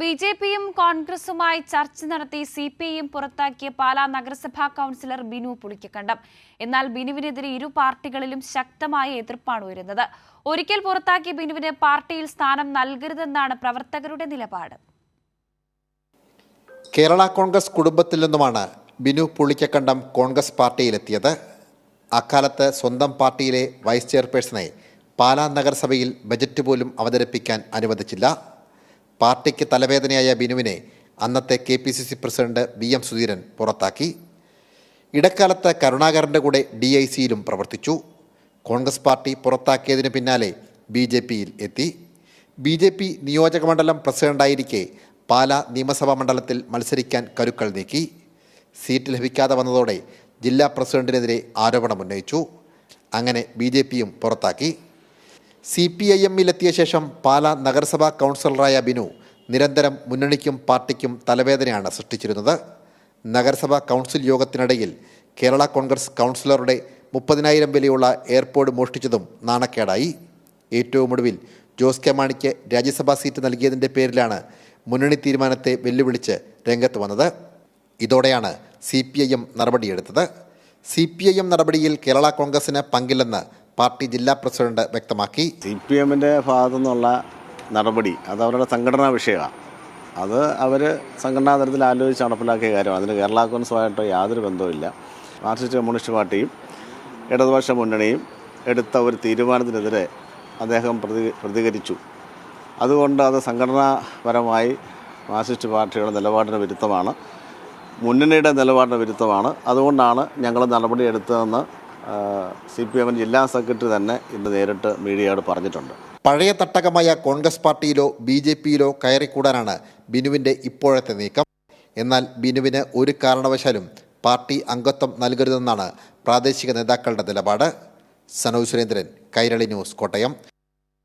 B J പിയും കോൺഗ്രസുമായി ചർച്ച നടത്തി സി പി ഐയും പുറത്താക്കിയ പാലാ നഗരസഭാ കൗൺസിലർ ബിനു പുളിക്കക്കണ്ടം. എന്നാൽ ബിനുവിനെതിരെ ഇരു പാർട്ടികളിലും ശക്തമായ എതിർപ്പാണ് ഉയരുന്നത്. ഒരിക്കൽ പുറത്താക്കിയ ബിനുവിന് പാർട്ടിയിൽ സ്ഥാനം നൽകരുതെന്നാണ് പ്രവർത്തകരുടെ നിലപാട്. കേരള കോൺഗ്രസ് കുടുംബത്തിൽ നിന്നുമാണ് ബിനു പുളിക്കക്കണ്ടം കോൺഗ്രസ് പാർട്ടിയിലെത്തിയത്. അക്കാലത്ത് സ്വന്തം പാർട്ടിയിലെ വൈസ് ചെയർപേഴ്സണെ പാലാ നഗരസഭയിൽ ബജറ്റ് പോലും അവതരിപ്പിക്കാൻ അനുവദിച്ചില്ല. പാർട്ടിക്ക് തലവേദനയായ ബിനുവിനെ അന്നത്തെ K P C C president V M Sudheeran പുറത്താക്കി. ഇടക്കാലത്ത് കരുണാകരന്റെ കൂടെ ഡി ഐ സിയിലും പ്രവർത്തിച്ചു. കോൺഗ്രസ് പാർട്ടി പുറത്താക്കിയതിന് പിന്നാലെ ബി ജെ പിയിൽ എത്തി. ബി ജെ പി നിയോജകമണ്ഡലം പ്രസിഡന്റായിരിക്കെ പാല നിയമസഭാ മണ്ഡലത്തിൽ മത്സരിക്കാൻ കരുക്കൾ നീക്കി. സീറ്റ് ലഭിക്കാതെ വന്നതോടെ ജില്ലാ പ്രസിഡന്റിനെതിരെ ആരോപണമുന്നയിച്ചു അങ്ങനെ ബി ജെ പിയും പുറത്താക്കി. സി പി ഐ എമ്മിലെത്തിയ ശേഷം പാലാ നഗരസഭാ കൗൺസിലറായ ബിനു നിരന്തരം മുന്നണിക്കും പാർട്ടിക്കും തലവേദനയാണ് സൃഷ്ടിച്ചിരുന്നത്. നഗരസഭാ കൗൺസിൽ യോഗത്തിനിടയിൽ കേരള കോൺഗ്രസ് കൗൺസിലറുടെ മുപ്പതിനായിരം വിലയുള്ള എയർപോർട്ട് മോഷ്ടിച്ചതും നാണക്കേടായി. ഏറ്റവും ഒടുവിൽ ജോസ് കെ മാണിക്ക് രാജ്യസഭാ സീറ്റ് നൽകിയതിന്റെ പേരിലാണ് മുന്നണി തീരുമാനത്തെ വെല്ലുവിളിച്ച് രംഗത്ത് വന്നത്. ഇതോടെയാണ് സി പി ഐ എം നടപടിയെടുത്തത്. സി പി ഐ എം നടപടിയിൽ കേരള കോൺഗ്രസിന് പങ്കില്ലെന്ന് പാർട്ടി ജില്ലാ പ്രസിഡന്റ് വ്യക്തമാക്കി. സി പി എമ്മിന്റെ ഭാഗത്തു നിന്നുള്ള നടപടി അത് അവരുടെ സംഘടനാ വിഷയമാണ്. അത് അവർ സംഘടനാ തലത്തിൽ ആലോചിച്ച് നടപ്പിലാക്കിയ കാര്യമാണ്. അതിന് കേരള കോൺഗ്രസുമായിട്ട് യാതൊരു ബന്ധവുമില്ല. മാർക്സിസ്റ്റ് കമ്മ്യൂണിസ്റ്റ് പാർട്ടിയും ഇടതുപക്ഷ മുന്നണിയും എടുത്ത ഒരു തീരുമാനത്തിനെതിരെ അദ്ദേഹം പ്രതി പ്രതികരിച്ചു. അതുകൊണ്ട് അത് സംഘടനാപരമായി മാർക്സിസ്റ്റ് പാർട്ടിയുടെ നിലപാടിന് വിരുദ്ധമാണ്. മുന്നണിയുടെ നിലപാടിന് വിരുദ്ധമാണ്. അതുകൊണ്ടാണ് ഞങ്ങൾ നടപടിയെടുത്തതെന്ന് സി പി എമ്മിന്റെ ജില്ലാ സെക്രട്ടറി തന്നെ ഇന്ന് നേരിട്ട് മീഡിയയോട് പറഞ്ഞിട്ടുണ്ട്. പഴയ തട്ടകമായ കോൺഗ്രസ് പാർട്ടിയിലോ ബി ജെ പിയിലോ കയറിക്കൂടാനാണ് ബിനുവിന്റെ ഇപ്പോഴത്തെ നീക്കം. എന്നാൽ ബിനുവിന് ഒരു കാരണവശാലും പാർട്ടി അംഗത്വം നൽകരുതെന്നാണ് പ്രാദേശിക നേതാക്കളുടെ നിലപാട്. സനോജ് സുരേന്ദ്രൻ കൈരളി ന്യൂസ് കോട്ടയം.